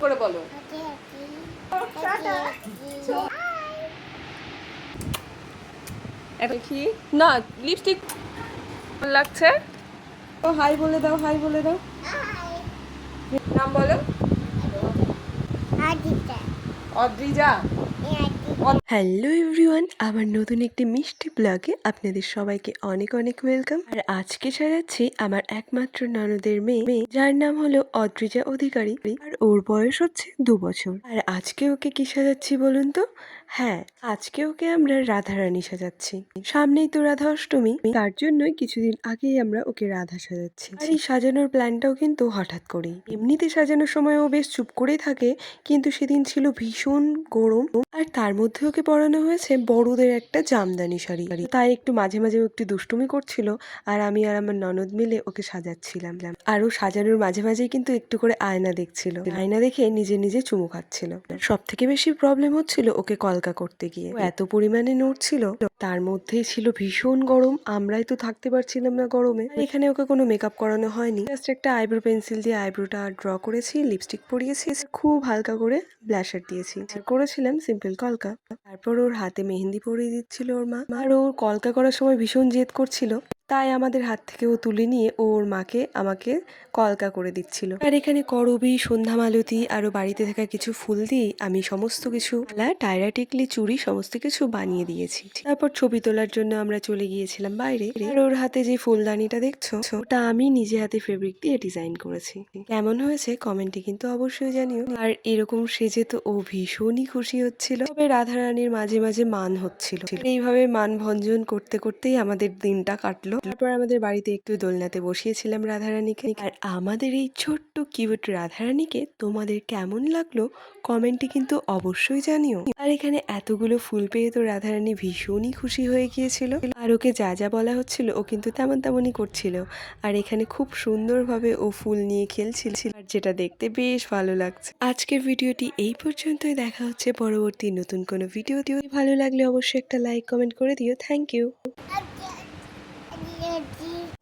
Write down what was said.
করে বলো। দেখি। না লিপস্টিক লাগছে? ও হাই বলে দাও হাই বলে দাও। নাম বলো। অদ্রিজা। হ্যালো এভরিওয়ান আমার নতুন একটি মিষ্টি ব্লগে আপনাদের সবাইকে অনেক অনেক ওয়েলকাম আর আজকে সাজাচ্ছি আমার একমাত্র ননদের মেয়ে যার নাম হলো অদ্রিজা অধিকারী, আর ওর বয়স হচ্ছে দু বছর। আর আজকে ওকে কি সাজাচ্ছি বলুন তো? হ্যাঁ আজকে ওকে আমরা রাধারানী সাজাচ্ছি। সামনেই তো রাধা অষ্টমী, তার জন্যই কিছুদিন আগেই আমরা ওকে রাধা সাজাচ্ছি। আর এই সাজানোর প্ল্যানটাও কিন্তু হঠাৎ করেই। এমনিতে সাজানোর সময় ও বেশ চুপ করেই থাকে, কিন্তু সেদিন ছিল ভীষণ গরম, আর তার মধ্যে ওকে পরানো হয়েছে বড়দের একটা জামদানি শাড়ি। তাই একটু মাঝে মাঝে একটু দুষ্টুমি করছিল আর আমি আর আমার ননদ মিলে ওকে সাজাচ্ছিলাম। আর ও সাজানোর মাঝে মাঝেই কিন্তু একটু করে আয়না দেখছিল। আয়না দেখে নিজে নিজে চুমু খাচ্ছিল। সব থেকে বেশি প্রবলেম হচ্ছিল ওকে কলকা করতে গিয়ে। এত পরিমাণে নড়ছিল, তার মধ্যেই ছিল ভীষণ গরম, আমরাই তো থাকতে পারছিলাম না গরমে। এখানে ওকে কোনো মেকআপ করানো হয়নি। জাস্ট একটা আইব্রো পেন্সিল দিয়ে আইব্রোটা ড্র করেছি লিপস্টিক পরিয়েছি। খুব হালকা করে ব্লাশার দিয়েছি। করেছিলাম সিম্পল কলকা। তারপর ওর হাতে মেহেন্দি পরিয়ে দিচ্ছিল ওর মা। আর ওর কলকা করার সময় ভীষণ জেদ করছিল। তাই আমাদের হাত থেকে ও তুলে নিয়ে ও ওর মাকে আমাকে কলকা করে দিচ্ছিল। আর এখানে করবি সন্ধ্যা মালতী আরও বাড়িতে থাকা কিছু ফুল দিয়ে আমি সমস্ত কিছু মালা, টায়রা টিকলি চুড়ি সমস্ত কিছু বানিয়ে দিয়েছি। তারপর ছবি তোলার জন্য আমরা চলে গিয়েছিলাম বাইরে। আর ওর হাতে যে ফুলদানিটা দেখছ ওটা আমি নিজে হাতে ফেব্রিক দিয়ে ডিজাইন করেছি। কেমন হয়েছে কমেন্টে কিন্তু অবশ্যই জানিও। আর এরকম সেজে তো ও ভীষণই খুশি হচ্ছিল। তবে রাধারানীর মাঝে মাঝে মান হচ্ছিল। এইভাবে মান ভঞ্জন করতে করতেই আমাদের দিনটা কাটলো। তারপর আমাদের বাড়িতে একটু দোলনাতে বসিয়েছিলাম রাধারানীকে। আর আমাদের এই ছোট্ট কিউট রাধারানীকে তোমাদের কেমন লাগল কমেন্টে কিন্তু অবশ্যই জানিও। আর এখানে এতগুলো ফুল পেয়ে তো রাধারানী ভীষণই খুশি হয়ে গিয়েছিল। আর ওকে যা যা বলা হচ্ছিল ও কিন্তু তেমন তেমনই করছিল। আর এখানে খুব সুন্দরভাবে ও ফুল নিয়ে খেলছিল। আর যেটা দেখতে বেশ ভালো লাগছে। আজকের ভিডিওটি এই পর্যন্তই। দেখা হচ্ছে পরবর্তী নতুন কোনো ভিডিও দিও ভালো লাগলে অবশ্যই একটা লাইক, কমেন্ট করে দিও। Thank you. energy.